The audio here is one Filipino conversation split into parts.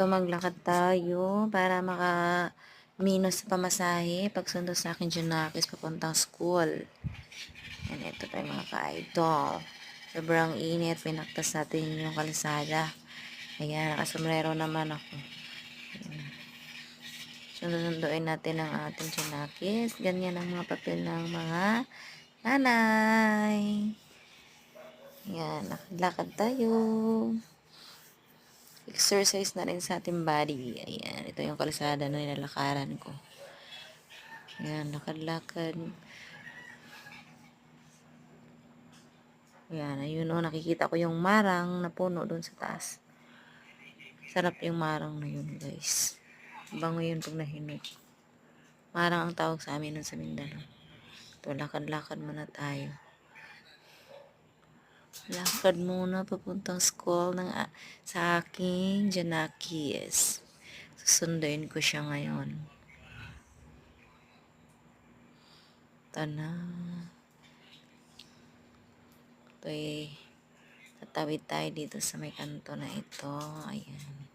Ito maglakad tayo para maka minus sa pamasahe pag sundo sa akin Junakis papuntang school. Yan, ito tayo mga ka-idol. Sobrang init, pinaktas natin yung kalisada. Ayan, nakasombrero naman ako. Ayan. Sunod-sunduin natin ang ating Junakis. Ganyan ang mga papel ng mga nanay. Ayan, lakad tayo exercise na rin sa ating body. Ayan, ito yung kalisada na nilalakaran ko. Ayan, lakad-lakad. Ayan, ayun o, nakikita ko yung marang na puno doon sa taas. Sarap yung marang na yun, guys. Bango yun pag nahinog. Marang ang tawag sa amin nun sa Mindanao. Ito, lakad-lakad muna tayo. Lakad muna papuntang school ng, sa aking Janakis. Susunduin ko siya ngayon. Ito na. Ito'y tatawid tayo dito sa may kanto na ito. Ayan.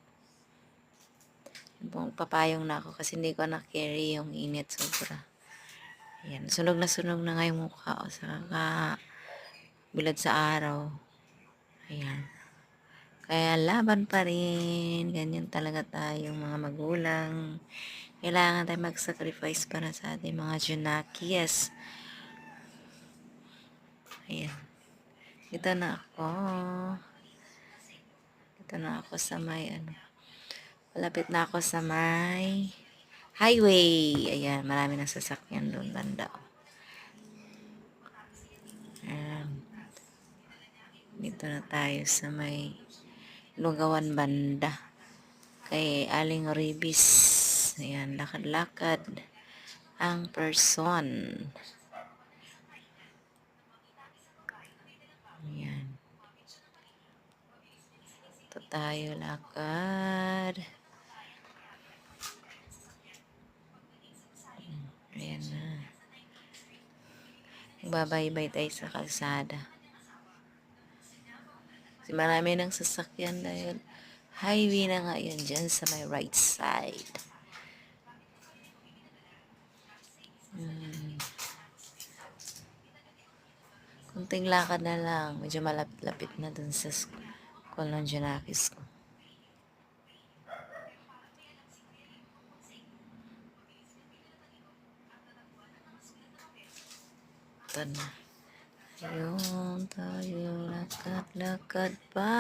Papayong na ako kasi hindi ko na-carry yung init sobra. Ayan. Sunog na sunog na nga mukha ko sa bilad sa araw. Ayan. Kaya laban pa rin. Ganyan talaga tayo mga magulang. Kailangan tayo mag-sacrifice para sa ating mga Junakis. Ayan. Ito na ako. Ito na ako sa may ano. Malapit na ako sa may highway. Ayan. Marami ng sasakyan doon. Banda. Ayan. Dito na tayo sa may Lugawan Banda. Kay Aling Ribis. Ayan, lakad-lakad ang person. Ayan. Ito tayo lakad. Ayan na. Magbabaybay tayo sa kalsada. Kasi marami ng sasakyan dahil highway na nga yan dyan sa my right side. Hmm. Kunting lakad na lang. Medyo malapit-lapit na dun sa school ng Janakis ko. Na. Ayun tayo, lakad-lakad pa.